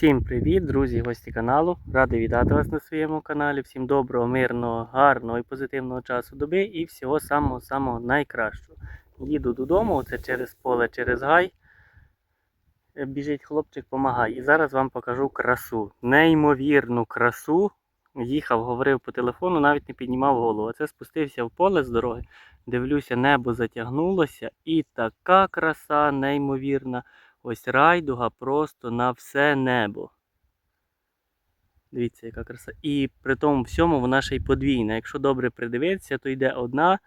Всім привіт, друзі, гості каналу. Радий вітати вас на своєму каналі. Всім доброго, мирного, гарного і позитивного часу доби і всього самого-самого найкращого. Їду додому, це через поле, через гай. Е, Біжить хлопчик, помагай. І зараз вам покажу красу. Неймовірну красу. Їхав, говорив по телефону, навіть не піднімав голову. Оце спустився в поле з дороги. Дивлюся, небо затягнулося. І така краса неймовірна. Ось райдуга просто на все небо. Дивіться, яка краса. І при тому всьому вона ще й подвійна. Якщо добре придивитися, то йде одна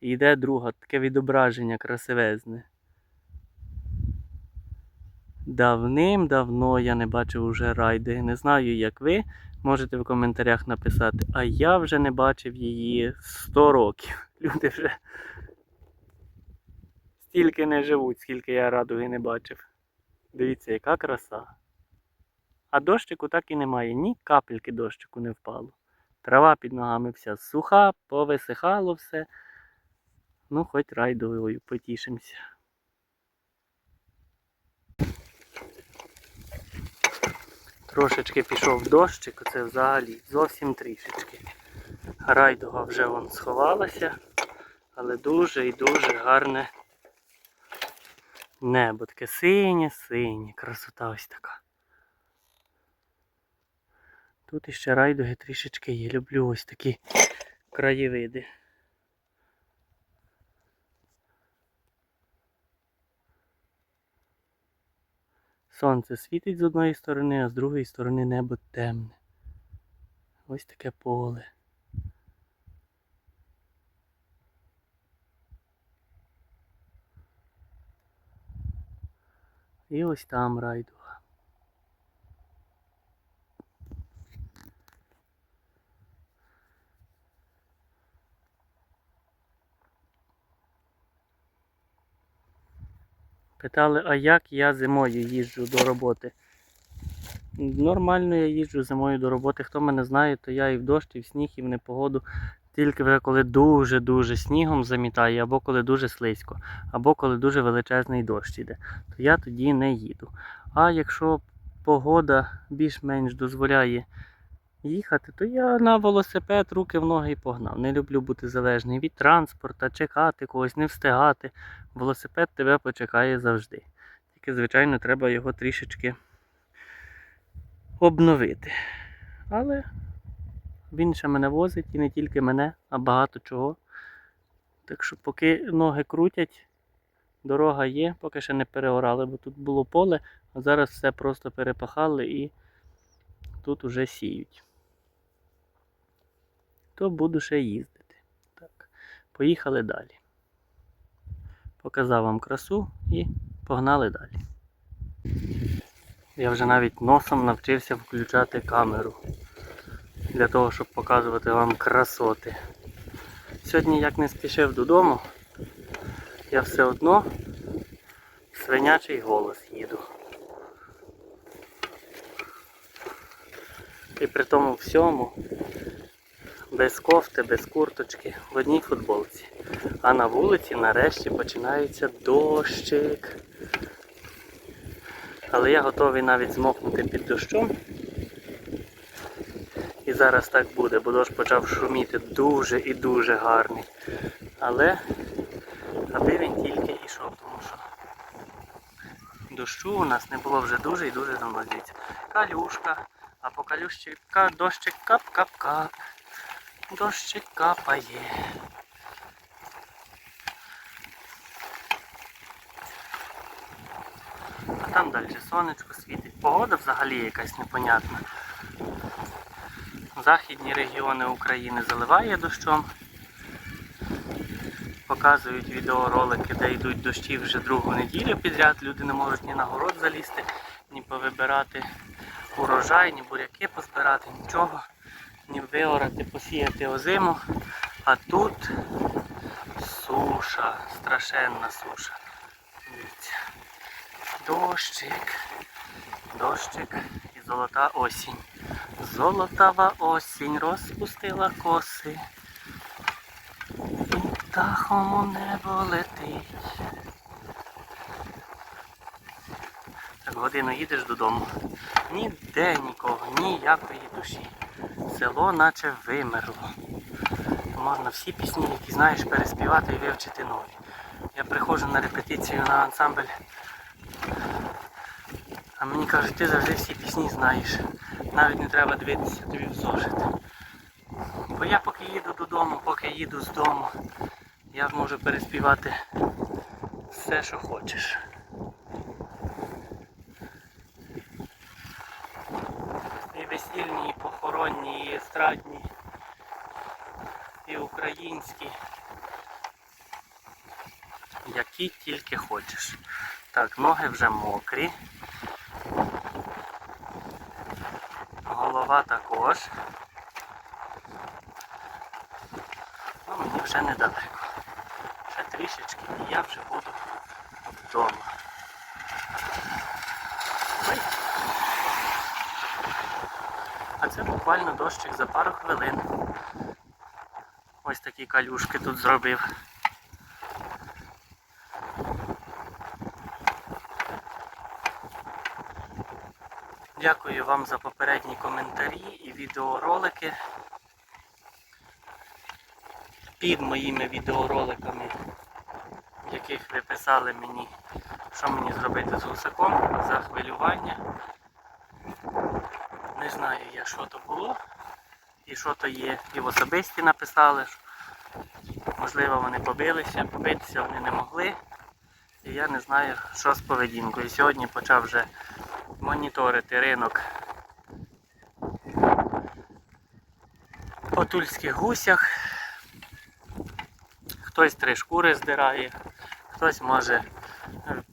і йде друга. Таке відображення красивезне. Давним-давно я не бачив уже райди. Не знаю, як ви. Можете в коментарях написати. А я вже не бачив її 100 років. Люди вже стільки не живуть, скільки я радуги не бачив. Дивіться, яка краса. А дощику так і немає, ні капельки дощику не впало. Трава під ногами вся суха, повисихало все. Ну, хоч райдовою потішимося. Трошечки пішов дощик, це взагалі зовсім трішечки. Райдуга вже вон сховалася, але дуже і дуже гарне Небо таке синє, синє, красота ось така. Тут іще райдуги трішечки є. Люблю ось такі краєвиди. Сонце світить з одної сторони, а з другої сторони небо темне. Ось таке поле. І ось там райдуга. Питали, а як я зимою їжджу до роботи? Нормально я їжджу зимою до роботи. Хто мене знає, то я і в дощ, і в сніг, і в непогоду. Тільки вже коли дуже-дуже снігом замітає, або коли дуже слизько, або коли дуже величезний дощ іде, то я тоді не їду. А якщо погода більш-менш дозволяє їхати, то я на велосипед руки в ноги і погнав. Не люблю бути залежний від транспорта, чекати когось, не встигати. Велосипед тебе почекає завжди. Тільки, звичайно, треба його трішечки обновити. Але він ще мене возить і не тільки мене, а багато чого. Так що поки ноги крутять, дорога є, поки ще не переорали, бо тут було поле, а зараз все просто перепахали і тут уже сіють. То буду ще їздити. Так, Поїхали далі. Показав вам красу і погнали далі. Я вже навіть носом навчився включати камеру для того, щоб показувати вам красоти. Сьогодні, як не спішив додому, я все одно свинячий голос їду. І при тому всьому без кофти, без курточки, в одній футболці. А на вулиці нарешті починається дощик. Але я готовий навіть змокнути під дощом. Зараз так буде, бо дощ почав шуміти дуже і дуже гарний. Але аби він тільки йшов, тому що дощу у нас не було вже дуже і дуже давно дивіться. Калюшка, а по калюшці дощик кап-кап-кап. Дощик капає. А там далі сонечко світить. Погода взагалі якась непонятна. Західні регіони України заливає дощом. Показують відеоролики, де йдуть дощі вже другу неділю підряд. Люди не можуть ні на город залізти, ні повибирати урожай, ні буряки позбирати, нічого, ні виорати, посіяти озиму. А тут суша, страшенна суша. Дивіться. Дощик, дощик золота осінь. Золотава осінь розпустила коси. І птахом у небо летить. Так годину їдеш додому. Ніде нікого, ніякої душі. Село наче вимерло. Можна всі пісні, які знаєш, переспівати і вивчити нові. Я приходжу на репетицію на ансамбль. А мені кажуть, ти завжди всі пісні знаєш. Навіть не треба дивитися тобі в зошит. Бо я поки їду додому, поки їду з дому, я можу переспівати все, що хочеш. І весільні, і похоронні, і естрадні, і українські. Які тільки хочеш. Так, ноги вже мокрі. Голова також. Ну, мені вже недалеко. Ще трішечки і я вже буду вдома. Ой. А це буквально дощик за пару хвилин. Ось такі калюшки тут зробив. Дякую вам за попередні коментарі і відеоролики. Під моїми відеороликами, в яких ви писали мені, що мені зробити з гусаком за хвилювання. Не знаю я, що то було і що то є. І в особисті написали, можливо вони побилися, побитися вони не могли. І я не знаю, що з поведінкою. Сьогодні почав вже моніторити ринок по тульських гусях. Хтось три шкури здирає, хтось може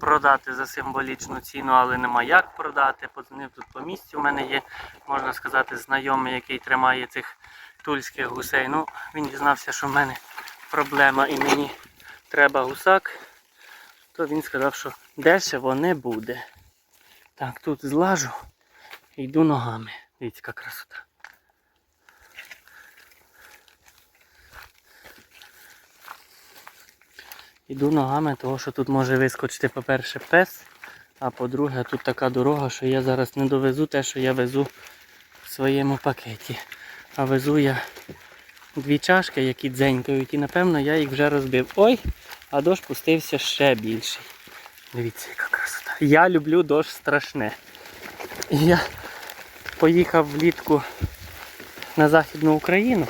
продати за символічну ціну, але нема як продати. Подзвонив тут по місцю. У мене є, можна сказати, знайомий, який тримає цих тульських гусей. Ну, він дізнався, що в мене проблема і мені треба гусак, то він сказав, що дешево не буде. Так, тут злажу і йду ногами. Дивіться, яка красота. Йду ногами, тому що тут може вискочити, по-перше, пес, а по-друге, тут така дорога, що я зараз не довезу те, що я везу в своєму пакеті. А везу я дві чашки, які дзенькають, і напевно я їх вже розбив. Ой, а дощ пустився ще більший. Дивіться, яка. Я люблю дощ страшне. Я поїхав влітку на Західну Україну.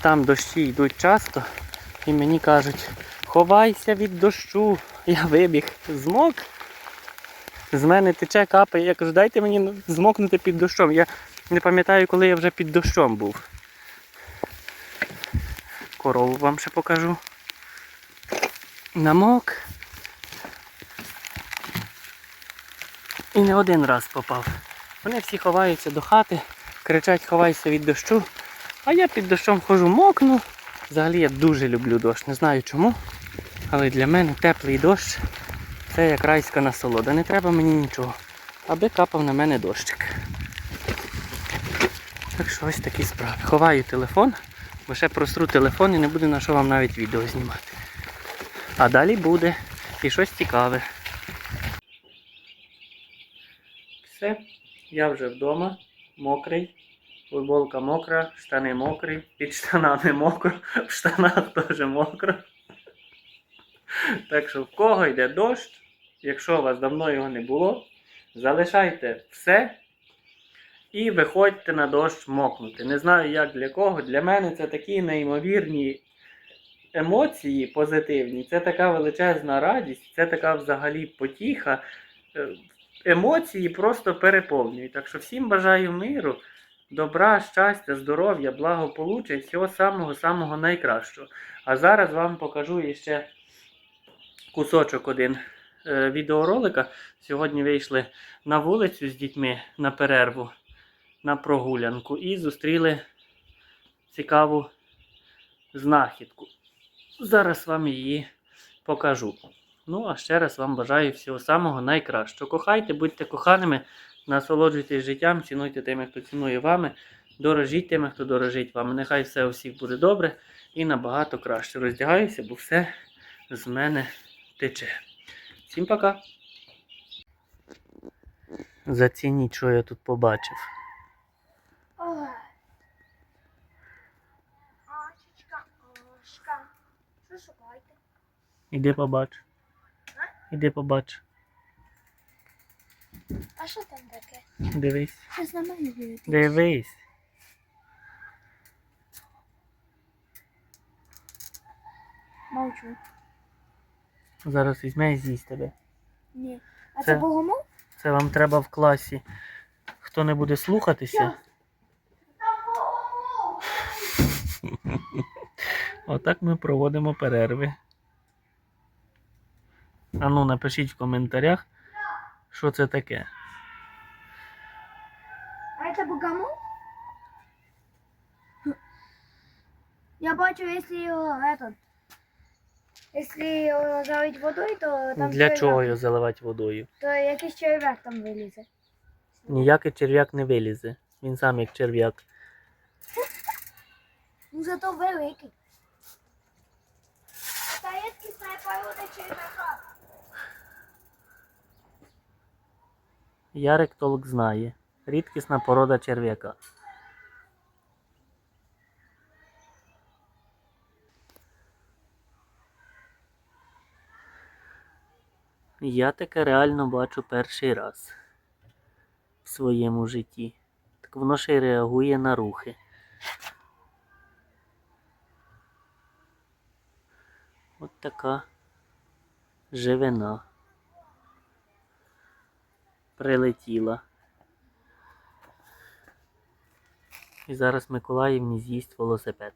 Там дощі йдуть часто. І мені кажуть, ховайся від дощу. Я вибіг, змок. З мене тече капає. Я кажу, дайте мені змокнути під дощом. Я не пам'ятаю, коли я вже під дощом був. Корову вам ще покажу. Намок. І не один раз попав. Вони всі ховаються до хати, кричать ховайся від дощу. А я під дощом хожу мокну. Взагалі я дуже люблю дощ, не знаю чому. Але для мене теплий дощ це як райська насолода. Не треба мені нічого. Аби капав на мене дощик. Так що ось такі справи. Ховаю телефон, бо ще просру телефон і не буде на що вам навіть відео знімати. А далі буде і щось цікаве. Все, я вже вдома, мокрий. Футболка мокра, штани мокрі, під штанами мокро, в штанах теж мокро. Так що в кого йде дощ, якщо у вас давно його не було, залишайте все і виходьте на дощ мокнути. Не знаю як для кого. Для мене це такі неймовірні емоції позитивні. Це така величезна радість, це така взагалі потіха. Емоції просто переповнюють. Так що всім бажаю миру добра, щастя, здоров'я, благополуччя і всього самого-самого найкращого. А зараз вам покажу ще кусочок один е, відеоролика. Сьогодні вийшли на вулицю з дітьми на перерву, на прогулянку і зустріли цікаву знахідку. Зараз вам її покажу. Ну, а ще раз вам бажаю всього самого найкращого. Кохайте, будьте коханими. Насолоджуйтесь життям, цінуйте тими, хто цінує вами, дорожіть тими, хто дорожить вами. Нехай все у всіх буде добре і набагато краще. Роздягаюся, бо все з мене тече. Всім пока! Зацініть, що я тут побачив. Іди побач. Іди побач. А що там таке? Дивись. Щось на мене дивитесь. Дивись. Мовчу. Зараз візьме і з'їсть тебе. Ні. А Це- це, богомол? Це вам треба в класі. Хто не буде слухатися, отак ми проводимо перерви. Ану, напишіть в коментарях, що це таке. А це богомол? Я бачу, якщо його этот, Якщо його залить водою, то там Для чого його заливати водою? То якийсь черв'як там вилізе. Ніякий черв'як не вилізе. Він сам як черв'як. Ну зато великий. Та рідкісна порода черв'яка. Ярик толк знає. Рідкісна порода черв'яка. Я таке реально бачу перший раз в своєму житті. Так воно ще й реагує на рухи. От така живина прилетіла. І зараз Миколаївні з'їсть велосипед.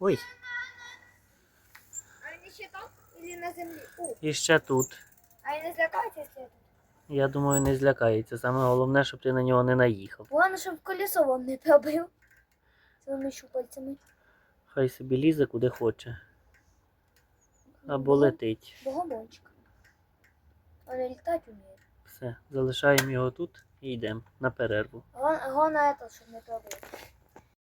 Ой, А він ще там? Или на землі? У, і ще тут. а він не злякається тут? Я думаю, не злякається. Саме головне, щоб ти на нього не наїхав. Головне, щоб колесо вам не пробив. Своїми щупальцями. Хай собі лізе куди хоче. Або летить. Богомольчик. Але літати вміє. Все, залишаємо його тут і йдемо на перерву. Головне, це, щоб не пробив.